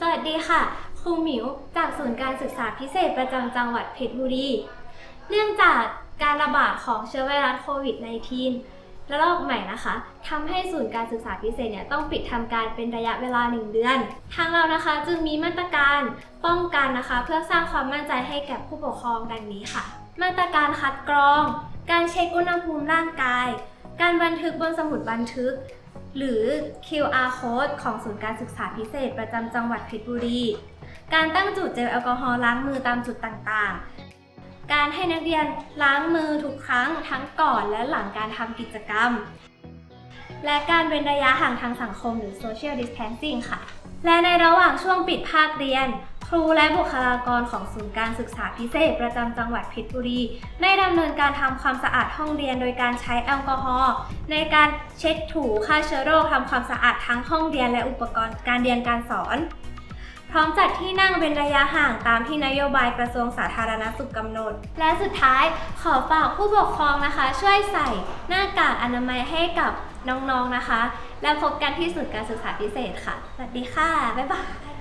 สวัสดีค่ะ ครูหมิวจากศูนย์การศึกษาพิเศษประจำจังหวัดเพชรบุรี เนื่องจากการระบาดของเชื้อไวรัสโควิด -19 ระลอกใหม่นะคะทำให้ศูนย์การศึกษาพิเศษเนี่ยต้องปิดทำการเป็นระยะเวลา 1 เดือน ทางเรานะคะจึงมีมาตรการป้องกันนะคะ เพื่อสร้างความมั่นใจให้แก่ผู้ปกครองดังนี้ค่ะ มาตรการคัดกรอง การเช็คอุณหภูมิร่างกาย การบันทึกบนสมุดบันทึก หรือ QR code ของศูนย์การศึกษาพิเศษประจำจังหวัดเพชรบุรี การตั้งจุดเจลแอลกอฮอล์ล้างมือตามจุดต่างๆ การให้นักเรียนล้างมือทุกครั้งทั้งก่อนและหลังการทำกิจกรรม และการเว้นระยะห่างทางสังคมหรือ social distancing ค่ะ และในระหว่างช่วงปิดภาคเรียน ครูและบุคลากรของศูนย์การศึกษาพิเศษประจำจังหวัดเพชรบุรี ได้ดำเนินการทำความสะอาดห้องเรียนโดยการใช้แอลกอฮอล์ในการเช็ดถูฆ่าเชื้อโรคทำความสะอาดทั้งห้องเรียนและอุปกรณ์การเรียนการสอน พร้อมจัดที่นั่งเป็นระยะห่างตามที่นโยบายกระทรวงสาธารณสุขกำหนด และสุดท้ายขอฝากผู้ปกครองนะคะ ช่วยใส่หน้ากากอนามัยให้กับน้องๆนะคะ แล้วพบกันที่ศูนย์การศึกษาพิเศษค่ะสวัสดีค่ะบ๊ายบาย